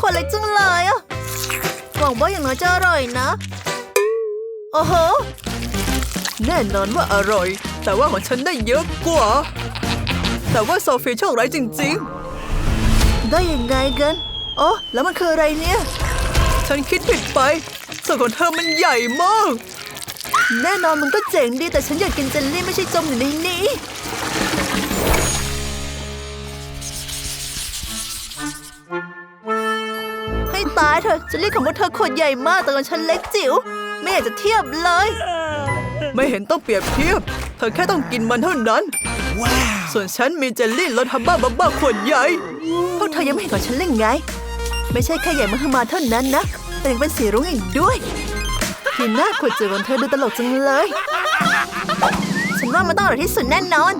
คนเล็กจังเลยอะหวังว่าอย่างน้อยจะอร่อยนะ โอ้โห แน่นอนว่าอร่อย แต่ว่าของฉันได้เยอะกว่า แต่ว่าโซฟีโชคร้ายจริงได้ยังไงกันโอ้แล้วมันคืออะไรเนี่ย ฉันคิดผิดไปส่วนของเธอมันใหญ่มาก แน่นอนมันก็เจ๋งดีแต่ฉันอยากกินเจลลี่ไม่ใช่จมอยู่ในนี้ ตายเถอะเจลลี่ของพวกเธอขวดใหญ่มากแต่ของฉันเล็กจิ๋ว ไม่อยากจะเทียบเลย ไม่เห็นต้องเปรียบเทียบ เธอแค่ต้องกินมันเท่านั้น ส่วนฉันมีเจลลี่รสฮับบ้าบับบ้าขวดใหญ่พวกเธอยังไม่เห็นของฉันเลยไง ไม่ใช่แค่ใหญ่มหึมาเท่านั้นนะ แต่ยังเป็นสีรุ้งอีกด้วยทีหน้าขวดจิ๋วของเธอดูตลกจังเลย ฉันว่ามันต้องอร่อยที่สุดแน่นอน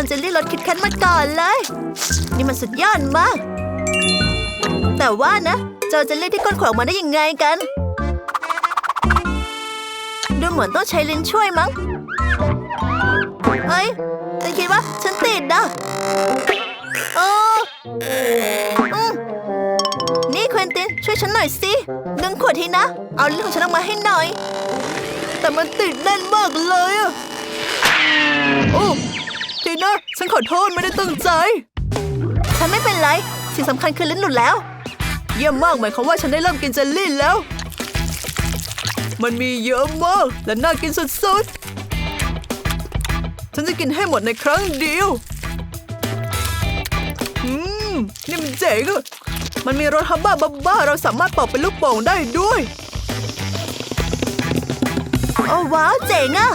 ฉันเจลลี่รสคิดแคทมาก่อนเลย นี่มันสุดยอดมาก แต่ว่านะเจอเจลลี่ที่ก้นขวดออกมาได้ยังไงกัน ดูเหมือนต้องใช้ลิ้นช่วยมั้งเฮ้ยฉันคิดว่าฉันติดนะเอออืมนี่เควินตินช่วยฉันหน่อยสิดึงขวดทีนะ เอาลิ้นของฉันออกมาให้หน่อย แต่มันติดแน่นมากเลยอะโอ้ ฉันขอโทษไม่ได้ตั้งใจ ฉันไม่เป็นไร สิ่งสำคัญคือลิ้นหลุดแล้ว เยี่ยมมากหมายความว่าฉันได้เริ่มกินเจลลี่แล้ว มันมีเยอะมากและน่ากินสุดๆ ฉันจะกินให้หมดในครั้งเดียว อืม นี่มันเจ๋งอะมันมีรสฮับบ้าบับบ้าเราสามารถเป่าเป็นลูกโป่งได้ด้วยโอ้ว้าวเจ๋งอะ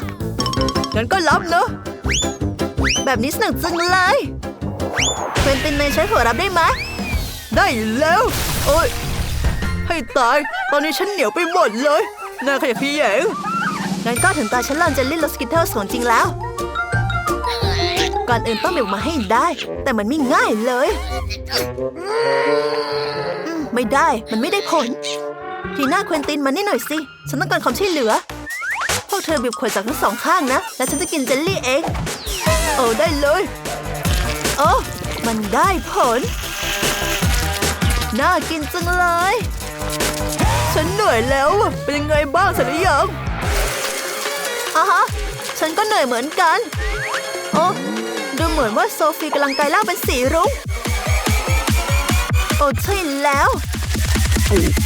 งั้นก็รับเนอะ แบบนี้สนุกจังเลยเควินตินเนยใช้หัวรับได้ไหมได้แล้ว โอ้ยให้ตาย ตอนนี้ฉันเหนียวไปหมดเลยน่าขยะแยงงั้นก็ถึงตาฉันลองเลลี่รสกิทเทิลของจริงแล้ว ก่อนอื่นต้องเบีบมาให้ได้ แต่มันไม่ง่ายเลย ไม่ได้มันไม่ได้ผล ทีหน้าเควินตินมานี่หน่อยสิ ฉันต้องการความช่วยเหลือ วกเธอบีบขวดจากทั้งสองข้างนะ แล้วฉันจะกินเจลลี่เอง โอ้ได้เลย โอ้มันได้ผล น่ากินจังเลย ฉันเหนื่อยแล้วอะเป็นยังไงบ้างสร็จหรือยังอะฮะ ฉันก็เหนื่อยเหมือนกัน โอ้ดูเหมือนว่าโซฟีกำลังกลายร่างเป็นสีรุ้ง โอ้ใช่แล้ว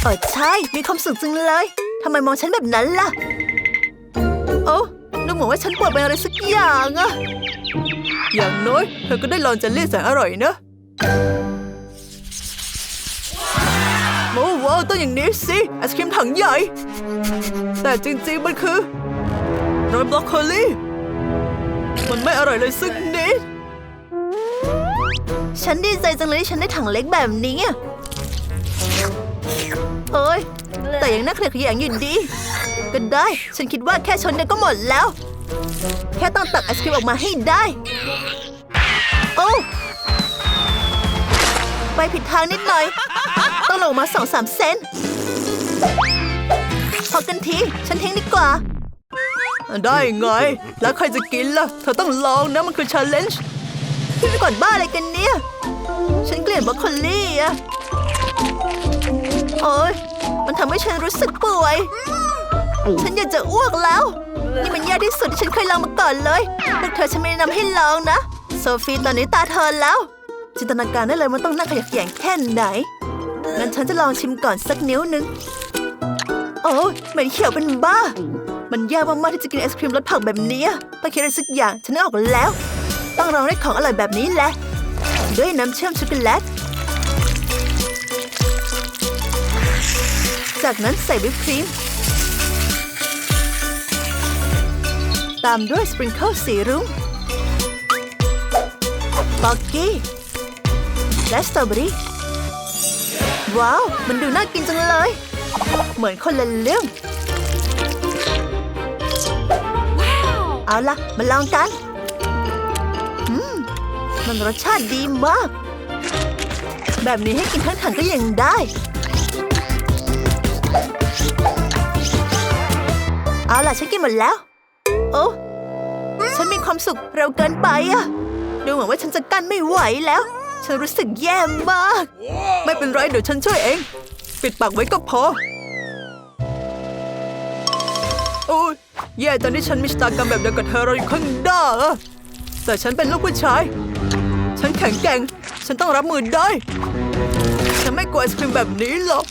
เออใช่ มีความสุขจังเลย ทำไมมองฉันแบบนั้นล่ะ โอ้ดูเหมือนว่าฉันปวดเป็นอะไรสักอย่างอะอย่างน้อยเธอก็ได้ลองเจลลี่แสนอร่อยนะโอ้ว้าวต้องอย่างนี้สิไอศครีมถังใหญ่ แต่จริงๆมันคือโรยบล็อกโคลี่ มันไม่อร่อยเลยสักนิด ฉันดีใจจังเลยที่ฉันได้ถังเล็กแบบนี้อะโอ้ยแต่ยังน่าเกลียดขยงอยู่ดี ก็ได้ ฉันคิดว่าแค่ชนเดียวก็หมดแล้ว แค่ต้องตักไอศครีมออกมาให้ได้ โอ้ไปผิดทางนิดหน่อย ต้องลงมาสองสามเซนพอกันที ฉันทิ้งดีกว่า ได้ไง แล้วใครจะกินล่ะ เธอต้องลองนะมันคือชาเลนจ์ก่อนบ้าอะไรกันเนี่ย ฉันเกลียดบรอกโคลี่อะโอ๊ยมันทำให้ฉันรู้สึกป่วย ฉันอยากจะอ้วกแล้ว นี่มันยากที่สุดที่ฉันเคยลองมาก่อนเลยพวกเธอฉันไม่แนะนำให้ลองนะ โซฟีตอนนี้ตาเธอแล้ว จินตนาการได้เลยมันต้องน่าขยักแขยงแค่ไหน งั้นฉันจะลองชิมก่อนสักนิ้วหนึ่งโอ้เหม็นเขียวเป็นบ้า มันยากมากๆที่จะกินไอศครีมรสผักแบบนี้ต้องคิดอะไรสักอย่างฉันนึกออกแล้ว ต้องลองได้ของอร่อยแบบนี้แหละ ด้วยน้ำเชื่อมช็อกโกแลตจากนั้นใส่วิปครีม ตามด้วยสปริงเกิลสีรุ้งบ็อกกี้ และสตรอเบอรี่ ว้าว มันดูน่ากินจังเลย เหมือนคนละเรื่องเอาล่ะมาลองกัน อืม มันรสชาติดีมาก แบบนี้ให้กินทั้งถังก็ยังได้ เอาล่ะฉันกินหมดแล้ว โอ้ฉันมีความสุขเร็วเกินไปอะดูเหมือนว่าฉันจะกั้นไม่ไหวแล้ว ฉันรู้สึกแย่มาก ไม่เป็นไรเดี๋ยวฉันช่วยเอง ปิดปากไว้ก็พอโอ้ยแย่ตอนที่ฉันมีชะตากรรมแบบเดียวกับเธอเราอยู่ข้างหน้าอะแต่ฉันเป็นลูกผู้ชาย ฉันแข็งแกร่ง ฉันต้องรับมือได้ ฉันไม่กลัวไอศครีมแบบนี้หรอก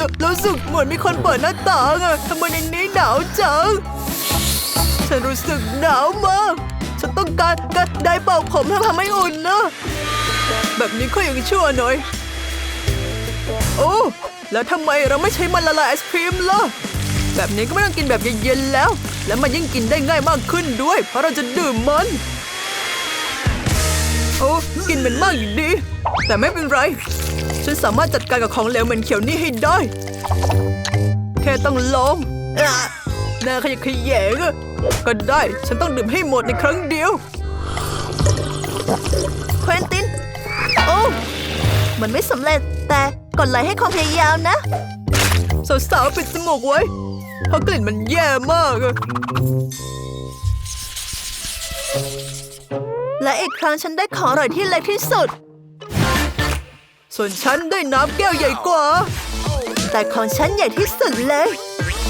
แล้วรู้สึกเหมือนมีคนเปิดหน้าต่างอะทำไมในนี้หนาวจัง ฉันรู้สึกหนาวมาก ฉันต้องการกระไดเป่าผมเพื่อทำให้อุ่นนะ แบบนี้ก็ยังชั่วหน่อย โอ้แล้วทำไมเราไม่ใช้มันละลายไอศครีมล่ะ แบบนี้ก็ไม่ต้องกินแบบเย็นๆแล้ว และมันยิ่งกินได้ง่ายมากขึ้นด้วย เพราะเราจะดื่มมัน โอ้กินเหม็นมากอยู่ดี แต่ไม่เป็นไร ฉันสามารถจัดการกับของเหลวเหม็นเขียวนี่ให้ได้ แค่ต้องลองอะหน้าขยะแขยงอะก็ได้ ฉันต้องดื่มให้หมดในครั้งเดียว เควินติน โอ้ มันไม่สำเร็จ แต่กดไลค์ให้ความพยายามนะ สาวๆปิดจมูกไว้ เพราะกลิ่นมันแย่มากอะและอีกครั้งฉันได้ของอร่อยที่เล็กที่สุด ส่วนฉันได้น้ำแก้วใหญ่กว่า แต่ของฉันใหญ่ที่สุดเลย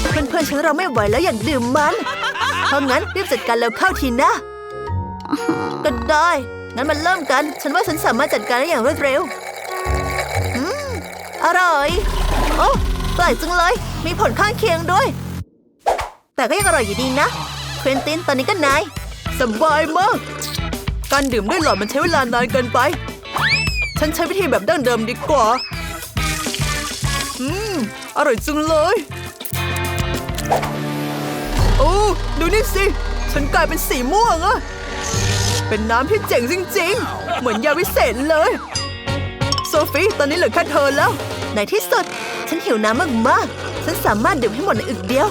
เพื่อนๆฉันเราไม่ไหวแล้วอยากดื่มมัน เพราะงั้นรีบจัดการแล้วเข้าทีนะ ก็ได้ งั้นมันเริ่มกัน ฉันว่าฉันสามารถจัดการได้อย่างรวดเร็วอืมอร่อย โอ้แปลกจังเลย มีผลข้างเคียงด้วย แต่ก็ยังอร่อยอยู่ดีนะ เควินตินตอนนี้ก็นายสบายมาก การดื่มด้วยหลอดมันใช้เวลานานเกินไป ฉันใช้วิธีแบบดั้งเดิมดีกว่า อืม อร่อยจังเลย โอ้ ดูนี่สิ ฉันกลายเป็นสีม่วงอะเป็นน้ำที่เจ๋งจริง ๆ เหมือนยาวิเศษเลย โซฟีตอนนี้เหลือแค่เธอแล้ว ในที่สุด ฉันหิวน้ำมากๆ ฉันสามารถดื่มให้หมดในอึกเดียว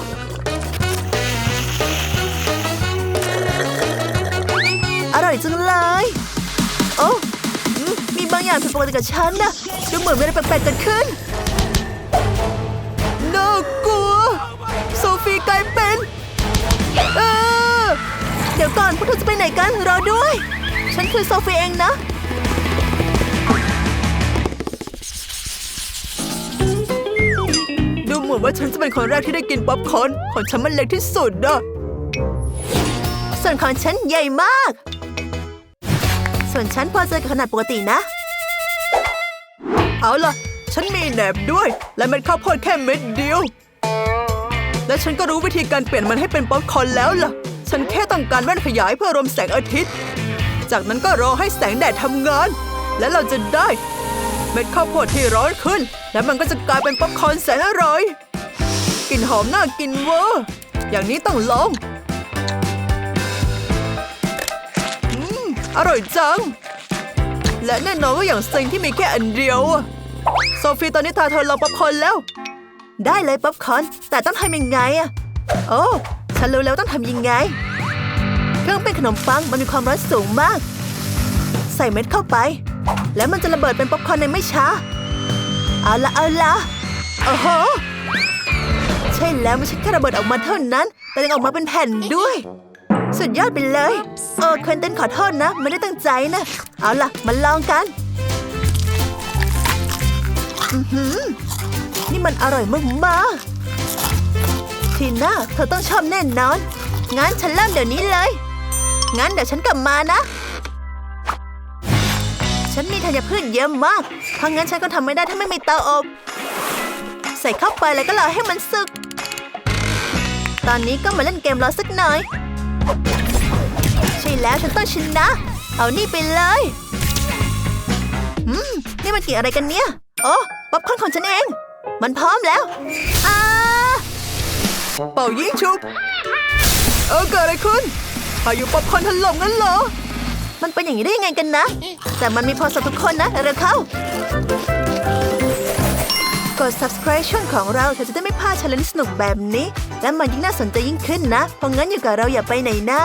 อร่อยจังเลย โอ้างอย่างผิดปกติกับฉันนะดูเหมือนมีอะไรแปลกๆเกิดขึ้นน่ากลัวโซฟีกลายเป็นเออเดี๋ยวก่อนพวกเธอจะไปไหนกันรอด้วย ฉันคือโซฟีเองนะดูเหมือนว่าฉันจะเป็นคนแรกที่ได้กินป๊อปคอร์นของฉันมันเล็กที่สุดอะส่วนของฉันใหญ่มาก ส่วนฉันพอใจกับขนาดปกตินะ เอาล่ะ ฉันมีแหนบด้วย และเม็ดข้าวโพดแค่เม็ดเดียว และฉันก็รู้วิธีการเปลี่ยนมันให้เป็นป๊อปคอร์นแล้วล่ะ ฉันแค่ต้องการแว่นขยายเพื่อรวมแสงอาทิตย์ จากนั้นก็รอให้แสงแดดทำงาน และเราจะได้ เม็ดข้าวโพดที่ร้อนขึ้น และมันก็จะกลายเป็นป๊อปคอร์นแสนอร่อยกลิ่นหอมน่ากินเวอร์อย่างนี้ต้องลองอืมอร่อยจัง และแน่นอนว่าอย่างเซ็งที่มีแค่อันเดียว โซฟีตอนนี้ตาเธอลอป๊อปคอนแล้ว ได้เลยป๊อปคอนแต่ต้องทำยังไงอะโอ้ฉันรู้แล้วต้องทำยังไง เครื่องเป็นขนมปังมันมีความร้อนสูงมาก ใส่เม็ดเข้าไป แล้วมันจะระเบิดเป็นป๊อปคอนในไม่ช้า เอาละเอาละโอ้โหใช่แล้วไม่ใช่แค่ระเบิดออกมาเท่านั้น แต่ยังออกมาเป็นแผ่นด้วย สุดยอดไปเลยเออเควินต้นขอโทษนะ ไม่ได้ตั้งใจนะ เอาล่ะ มาลองกันนี่มันอร่อยมากๆทีน่าเธอต้องชอบแน่นอน งั้นฉันเริ่มเดี๋ยวนี้เลย งั้นเดี๋ยวฉันกลับมานะ ฉันมีธัญพืชเยอะมาก เพราะงั้นฉันก็ทำไม่ได้ถ้าไม่มีเตาอบ ใส่เข้าไปแล้วก็รอให้มันสุกตอนนี้ก็มาเล่นเกมรอสักหน่อย ใช่แล้วฉันต้องชนะ เอานี่ไปเลยอืมนี่มันกี่อะไรกันเนี่ย โอ้ป๊อปคอนของฉันเอง มันพร้อมแล้วอาเป่ายิงชุบ เออเกิดอะไรขึ้นพายุป๊อปคอนถล่มงั้นเหรอ มันเป็นอย่างนี้ได้ยังไงกันนะ แต่มันมีพอสำหรับทุกคนนะ เร็วเข้า กด subscribe ช่องของเราเธอจะได้ไม่พลาดชาเลนจ์สนุกแบบนี้ และมันยิ่งน่าสนใจยิ่งขึ้นนะ เพราะงั้นอยู่กับเราอย่าไปไหนนะ